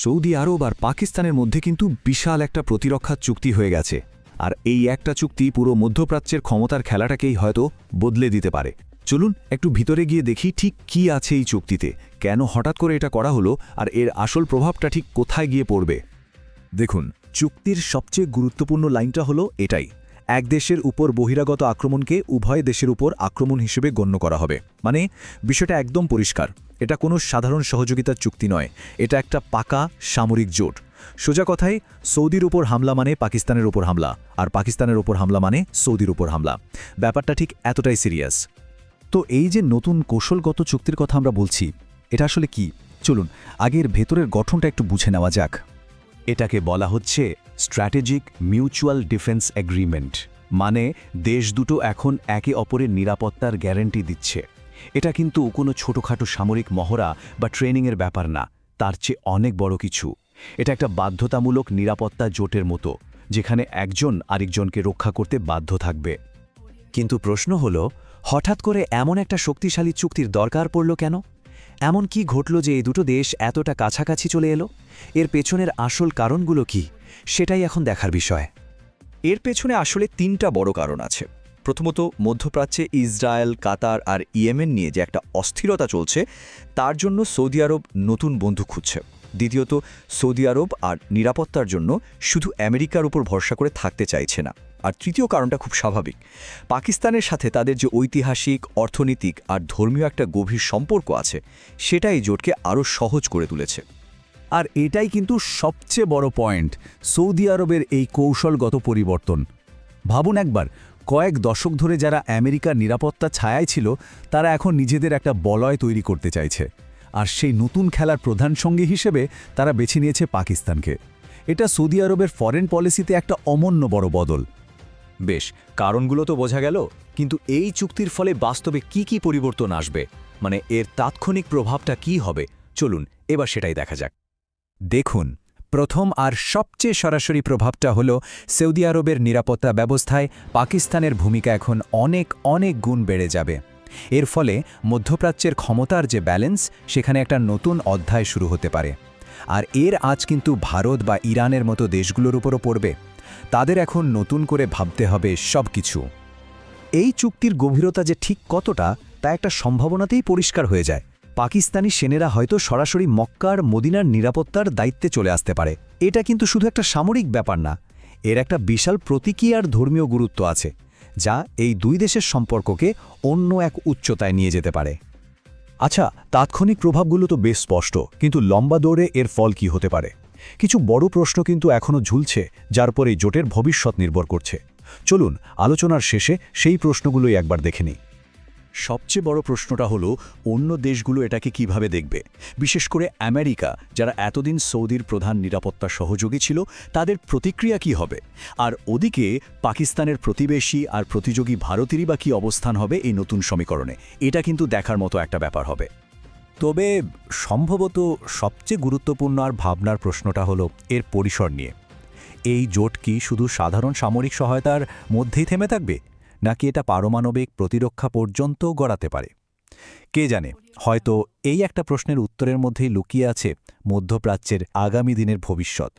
Saudi আরব আর পাকিস্তানের মধ্যে কিন্তু বিশাল একটা প্রতিরক্ষা চুক্তি হয়ে গেছে। আর এই একটা চুক্তি পুরো মধ্যপ্রাচ্যের ক্ষমতার খেলাটাকেই হয়তো বদলে দিতে পারে। চলুন একটু ভিতরে গিয়ে দেখি ঠিক কি আছে এই চুক্তিতে, কেন হঠাৎ করে এটা করা হলো আর এর আসল প্রভাবটা ঠিক কোথায় গিয়ে পড়বে। দেখুন, চুক্তির সবচেয়ে গুরুত্বপূর্ণ লাইনটা হলো এটাই। এক দেশের উপর বহিরাগত আক্রমণকে উভয় দেশের উপর আক্রমণ হিসেবে গণ্য করা হবে। মানে বিষয়টা একদম পরিষ্কার। এটা কোনো সাধারণ সহযোগিতার চুক্তি নয়। এটা একটা পাকা সামরিক জোট। সোজা কথায়, সৌদির উপর হামলা মানে পাকিস্তানের উপর হামলা, আর পাকিস্তানের উপর হামলা মানে সৌদির উপর হামলা। ব্যাপারটা ঠিক এতটাই সিরিয়াস। তো এই যে নতুন কৌশলগত চুক্তির কথা আমরা বলছি, এটা আসলে কি? চলুন, আগের ভেতরের গঠনটা একটু বুঝে নেওয়া যাক। এটাকে বলা হচ্ছে স্ট্র্যাটেজিক মিউচুয়াল ডিফেন্স এগ্রিমেন্ট মানে দেশ দুটো এখন একে অপরের নিরাপত্তার গ্যারান্টি দিচ্ছে। এটা কিন্তু কোনো ছোটোখাটো সামরিক মহড়া বা ট্রেনিংয়ের ব্যাপার না, তার চেয়ে অনেক বড় কিছু। এটা একটা বাধ্যতামূলক নিরাপত্তা জোটের মতো, যেখানে একজন আরেকজনকে রক্ষা করতে বাধ্য থাকবে। কিন্তু প্রশ্ন হল, হঠাৎ করে এমন একটা শক্তিশালী চুক্তির দরকার পড়ল কেন? এমন কি ঘটল যে এই দুটো দেশ এতটা কাছাকাছি চলে এলো? এর পেছনের আসল কারণগুলো কি? সেটাই এখন দেখার বিষয়। এর পেছনে আসলে তিনটা বড় কারণ আছে। প্রথমত, মধ্যপ্রাচ্যে ইসরায়েল, কাতার আর ইয়েমেন নিয়ে যে একটা অস্থিরতা চলছে, তার জন্য সৌদি আরব নতুন বন্ধু খুঁজছে। দ্বিতীয়ত, সৌদি আরব আর নিরাপত্তার জন্য শুধু আমেরিকার উপর ভরসা করে থাকতে চাইছে না। আর তৃতীয় কারণটা খুব স্বাভাবিক। পাকিস্তানের সাথে তাদের যে ঐতিহাসিক, অর্থনৈতিক আর ধর্মীয় একটা গভীর সম্পর্ক আছে, সেটাই জোটকে আরও সহজ করে তুলেছে। আর এটাই কিন্তু সবচেয়ে বড় পয়েন্ট, সৌদি আরবের এই কৌশলগত পরিবর্তন। ভাবুন একবার, কয়েক দশক ধরে যারা আমেরিকার নিরাপত্তা ছায়ায় ছিল, তারা এখন নিজেদের একটা বলয় তৈরি করতে চাইছে। আর সেই নতুন খেলার প্রধান সঙ্গী হিসেবে তারা বেছে নিয়েছে পাকিস্তানকে। এটা সৌদি আরবের ফরেন পলিসিতে একটা অমন্য বড় বদল। বেশ, কারণগুলো তো বোঝা গেল, কিন্তু এই চুক্তির ফলে বাস্তবে কি কি পরিবর্তন আসবে? মানে এর তাৎক্ষণিক প্রভাবটা কি হবে? চলুন, এবার সেটাই দেখা যাক। দেখুন, প্রথম আর সবচেয়ে সরাসরি প্রভাবটা হল সৌদি আরবের নিরাপত্তা ব্যবস্থায় পাকিস্তানের ভূমিকা এখন অনেক অনেক গুণ বেড়ে যাবে। এর ফলে মধ্যপ্রাচ্যের ক্ষমতার যে ব্যালেন্স, সেখানে একটা নতুন অধ্যায় শুরু হতে পারে। আর এর আজ কিন্তু ভারত বা ইরানের মতো দেশগুলোর উপরও পড়বে। তাদের এখন নতুন করে ভাবতে হবে সব কিছু এই চুক্তির গভীরতা যে ঠিক কতটা, তা একটা সম্ভাবনাতেই পরিষ্কার হয়ে যায়। পাকিস্তানি সেনেরা হয়তো সরাসরি মক্কার মদিনার নিরাপত্তার দায়িত্বে চলে আসতে পারে। এটা কিন্তু শুধু একটা সামরিক ব্যাপার না, এর একটা বিশাল প্রতীকী আর ধর্মীয় গুরুত্ব আছে, যা এই দুই দেশের সম্পর্ককে অন্য এক উচ্চতায় নিয়ে যেতে পারে। আচ্ছা তাৎক্ষণিক প্রভাবগুলো তো বেশ স্পষ্ট, কিন্তু লম্বা দৌড়ে এর ফল কি হতে পারে? কিছু বড় প্রশ্ন কিন্তু এখনও ঝুলছে, যার পর এই জোটের ভবিষ্যৎ নির্ভর করছে। চলুন, আলোচনার শেষে সেই প্রশ্নগুলোই একবার দেখে নিই। সবচেয়ে বড় প্রশ্নটা হলো, অন্য দেশগুলো এটাকে কীভাবে দেখবে? বিশেষ করে আমেরিকা, যারা এতদিন সৌদির প্রধান নিরাপত্তা সহযোগী ছিল, তাদের প্রতিক্রিয়া কি হবে? আর ওদিকে, পাকিস্তানের প্রতিবেশী আর প্রতিযোগী ভারতেরই বা কী অবস্থান হবে এই নতুন সমীকরণে? এটা কিন্তু দেখার মতো একটা ব্যাপার হবে। তবে সম্ভবত সবচেয়ে গুরুত্বপূর্ণ আর ভাবনার প্রশ্নটা হলো এর পরিসর নিয়ে। এই জোট কি শুধু সাধারণ সামরিক সহায়তার মধ্যেই থেমে থাকবে, নাকি এটা পারমাণবিক প্রতিরক্ষা পর্যন্ত গড়াতে পারে? কে জানে, হয়তো এই একটা প্রশ্নের উত্তরের মধ্যেই লুকিয়ে আছে মধ্যপ্রাচ্যের আগামী দিনের ভবিষ্যৎ।